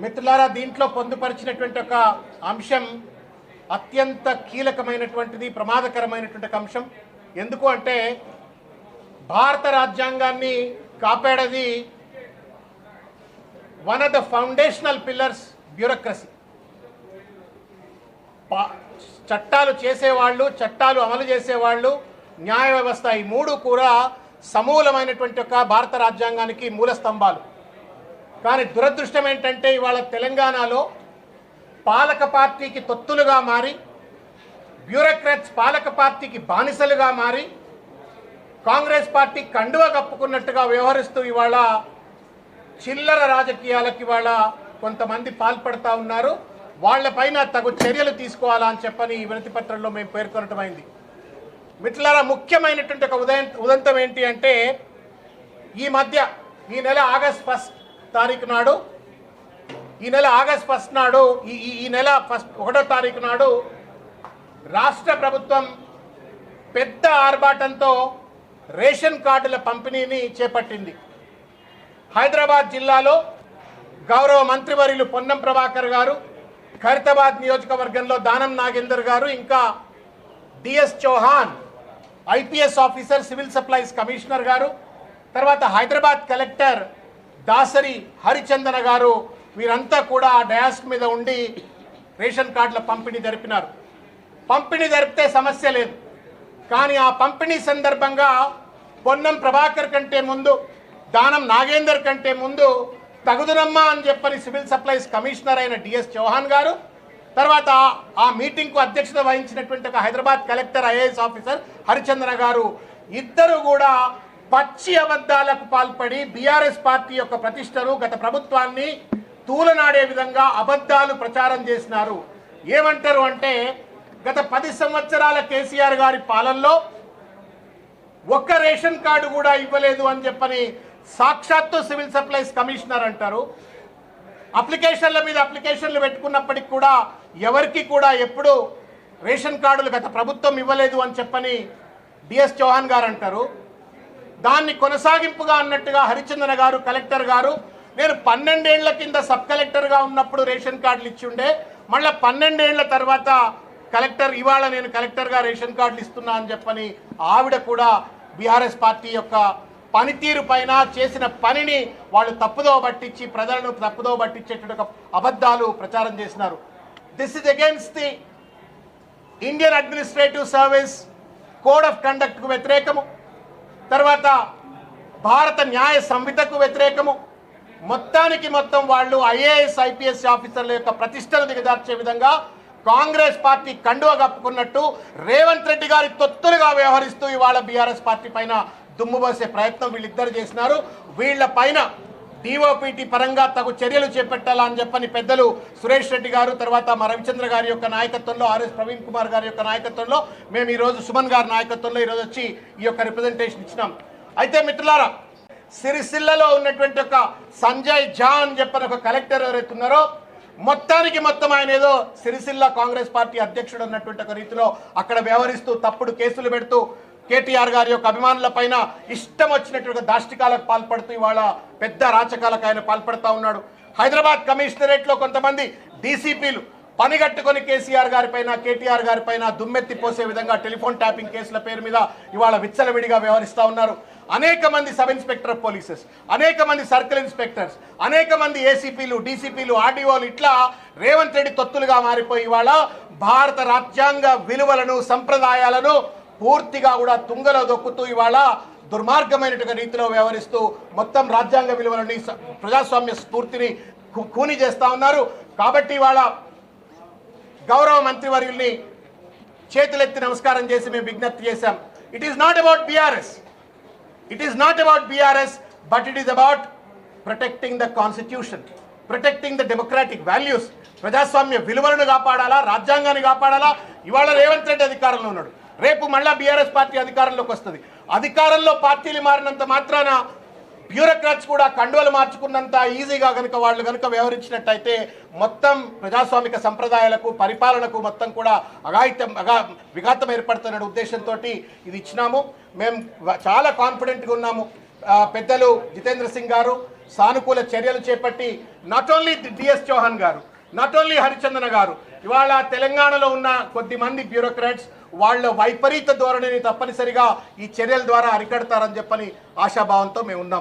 మిత్రులారా దీంట్లో పొందుపరిచినటువంటి ఒక అంశం అత్యంత కీలకమైనటువంటిది ప్రమాదకరమైనటువంటి ఒక అంశం. ఎందుకు అంటే భారత రాజ్యాంగాన్ని కాపాడేది one of the foundational pillars bureaucracy చట్టాలు చేసేవాళ్ళు చట్టాలు అమలు చేసేవాళ్ళు న్యాయ వ్యవస్థ ఈ మూడు కూడా సమూలమైనటువంటి ఒక భారత రాజ్యాంగానికి మూల స్తంభాలు కానీ దురదృష్టం ఏంటంటే ఇవాళ తెలంగాణలో పాలక పార్టీకి తొత్తులుగా మారి బ్యూరోక్రాట్స్ పాలక పార్టీకి బానిసలుగా మారి కాంగ్రెస్ పార్టీ కండువ కప్పుకున్నట్టుగా వ్యవహరిస్తూ ఇవాళ చిల్లర రాజకీయాలకు ఇవాళ కొంతమంది పాల్పడతా ఉన్నారు. వాళ్ళపైన తగు చర్యలు తీసుకోవాలా అని చెప్పని ఈ వినతి పత్రంలో మేము పేర్కొనటమైంది మిట్లారా ముఖ్యమైనటువంటి ఒక ఉదయం ఉదంతం ఏంటి అంటే ఈ మధ్య ఈ నెల ఆగస్ట్ ఫస్ట్ తారీఖు నాడు ఈ నెల ఆగస్ట్ ఫస్ట్ నాడు ఈ ఈ- నెల ఫస్ట్ ఒకటో తారీఖు నాడు రాష్ట్ర ప్రభుత్వం పెద్ద ఆర్భాటంతో రేషన్ కార్డుల పంపిణీని చేపట్టింది. హైదరాబాద్ జిల్లాలో గౌరవ మంత్రివర్యులు పొన్నం ప్రభాకర్ గారు ఖైరతాబాద్ నియోజకవర్గంలో దానం నాగేందర్ గారు ఇంకా D S Chauhan IPS officer civil supplies commissioner garu తర్వాత హైదరాబాద్ కలెక్టర్ దాసరి హరిచందన గారు వీరంతా కూడా ఆ డయాస్క్ మీద ఉండి రేషన్ కార్డుల పంపిణీ జరిపినారు. పంపిణీ జరిపితే సమస్య లేదు. కానీ ఆ పంపిణీ సందర్భంగా పొన్నం ప్రభాకర్ కంటే ముందు దానం నాగేందర్ కంటే ముందు తగుదునమ్మా అని చెప్పని సివిల్ సప్లైస్ కమిషనర్ అయిన డిఎస్ చౌహాన్ గారు తర్వాత ఆ- ఆ మీటింగ్కు అధ్యక్షత వహించినటువంటి ఒక Hyderabad collector IAS officer Harichandra garu ఇద్దరు కూడా పచ్చి అబద్ధాలకు పాల్పడి బీఆర్ఎస్ పార్టీ యొక్క ప్రతిష్టను గత ప్రభుత్వాన్ని తూలనాడే విధంగా అబద్ధాలు ప్రచారం చేసినారు. ఏమంటారు అంటే గత పది సంవత్సరాల కేసీఆర్ గారి పాలనలో ఒక్క రేషన్ కార్డు కూడా ఇవ్వలేదు అని చెప్పని సాక్షాత్తు సివిల్ సప్లైస్ కమిషనర్ అంటారు. అప్లికేషన్ల మీద అప్లికేషన్లు పెట్టుకున్నప్పటికి కూడా ఎవరికి కూడా ఎప్పుడు రేషన్ కార్డులు గత ప్రభుత్వం ఇవ్వలేదు అని చెప్పని డిఎస్ చౌహాన్ గారు అంటారు. దాన్ని కొనసాగింపుగా అన్నట్టుగా హరిచందన గారు కలెక్టర్ గారు నేను పన్నెండేళ్ళ కింద సబ్ కలెక్టర్గా ఉన్నప్పుడు రేషన్ కార్డులు ఇచ్చి ఉండే మళ్ళీ పన్నెండేళ్ళ తర్వాత కలెక్టర్ ఇవాళ నేను కలెక్టర్గా రేషన్ కార్డులు ఇస్తున్నా అని చెప్పని ఆవిడ కూడా బీఆర్ఎస్ పార్టీ యొక్క పనితీరు పైన చేసిన పనిని వాళ్ళు తప్పుదో పట్టించి ప్రజలను తప్పుదో పట్టించేటువంటి అబద్ధాలు ప్రచారం చేసినారు. This is against the Indian Administrative Service code of కండక్ట్కు వ్యతిరేకము. తర్వాత భారత న్యాయ సంహితకు వ్యతిరేకము. మొత్తానికి మొత్తం వాళ్ళు ఐఏఎస్ ఐపీఎస్ ఆఫీసర్ల యొక్క ప్రతిష్టను దిగజార్చే విధంగా కాంగ్రెస్ పార్టీ కండువ కప్పుకున్నట్టు రేవంత్ రెడ్డి గారి తొత్తులుగా వ్యవహరిస్తూ ఇవాళ బీఆర్ఎస్ పార్టీ పైన దుమ్ము పోసే ప్రయత్నం వీళ్ళిద్దరు చేసినారు. వీళ్ళ పైన డిఓపిటి పరంగా తగు చర్యలు చేపట్టాలా అని చెప్పని పెద్దలు సురేష్ రెడ్డి గారు తర్వాత మా రవిచంద్ర గారి యొక్క నాయకత్వంలో ఆర్ఎస్ ప్రవీణ్ కుమార్ గారి యొక్క నాయకత్వంలో మేము ఈరోజు సుమన్ గారి నాయకత్వంలో ఈరోజు వచ్చి ఈ యొక్క రిప్రజెంటేషన్ ఇచ్చినాం. అయితే మిత్రులారా సిరిసిల్లలో ఉన్నటువంటి ఒక సంజయ్ జా అని చెప్పని ఒక కలెక్టర్ ఎవరైతే ఉన్నారో మొత్తానికి మొత్తం ఆయన ఏదో సిరిసిల్ల కాంగ్రెస్ పార్టీ అధ్యక్షుడు అన్నటువంటి ఒక రీతిలో అక్కడ వ్యవహరిస్తూ తప్పుడు కేసులు పెడుతూ కేటీఆర్ గారి యొక్క అభిమానుల పైన ఇష్టం వచ్చినట్టుగా దాష్టికాలకు పాల్పడుతూ ఇవాళ పెద్ద రాచకాలకు ఆయన పాల్పడుతూ ఉన్నాడు. హైదరాబాద్ కమిషనరేట్లో కొంతమంది డీసీపీలు పనిగట్టుకొని కేసీఆర్ గారిపైన కేటీఆర్ గారిపైన దుమ్మెత్తి పోసే విధంగా టెలిఫోన్ ట్యాపింగ్ కేసుల పేరు మీద ఇవాళ విచ్చలవిడిగా వ్యవహరిస్తూ ఉన్నారు. అనేక మంది సబ్ ఇన్స్పెక్టర్ ఆఫ్ పోలీసెస్ అనేక మంది సర్కిల్ ఇన్స్పెక్టర్స్ అనేక మంది ఏసీపీలు డీసీపీలు ఆర్డీఓలు ఇట్లా రేవంత్ రెడ్డి తొత్తులుగా మారిపోయి ఇవాళ భారత రాజ్యాంగ విలువలను సంప్రదాయాలను పూర్తిగా కూడా తుంగలో దొక్కుతూ ఇవాళ దుర్మార్గమైనటువంటి రీతిలో వ్యవహరిస్తూ మొత్తం రాజ్యాంగ విలువలని ప్రజాస్వామ్య స్ఫూర్తిని ఖూ- చేస్తూ చేస్తా ఉన్నారు. కాబట్టి ఇవాళ గౌరవ మంత్రివర్యుల్ని చేతులెత్తి నమస్కారం చేసి మేము విజ్ఞప్తి చేశాం. It is not about BRS it is not about BRS but it is about protecting the constitution protecting the democratic values ప్రజాస్వామ్య విలువలను కాపాడాలా? రాజ్యాంగాన్ని కాపాడాలా? ఇవాళ రేవంత్ రెడ్డి అధికారంలో ఉన్నాడు. రేపు మళ్ళా బీఆర్ఎస్ పార్టీ అధికారంలోకి వస్తుంది. అధికారంలో పార్టీలు మారినంత మాత్రాన బ్యూరోక్రాట్స్ కూడా కండువలు మార్చుకున్నంత ఈజీగా కనుక వాళ్ళు కనుక వ్యవహరించినట్టయితే మొత్తం ప్రజాస్వామిక సంప్రదాయాలకు పరిపాలనకు మొత్తం కూడా అఘాయిత్యం అగా విఘాతం ఏర్పడుతున్న ఉద్దేశంతో ఇది ఇచ్చినాము. మేము చాలా కాన్ఫిడెంట్గా ఉన్నాము. పెద్దలు జితేంద్ర సింగ్ గారు సానుకూల చర్యలు చేపట్టి నాట్ ఓన్లీ డిఎస్ చౌహాన్ గారు నాట్ ఓన్లీ హరిచందన గారు ఇవాళ తెలంగాణలో ఉన్న కొద్ది మంది బ్యూరోక్రాట్స్ వాళ్ళ వైపరీత ధోరణిని తప్పనిసరిగా ఈ చర్యల ద్వారా అరికడతారని చెప్పని ఆశాభావంతో మేము ఉన్నాం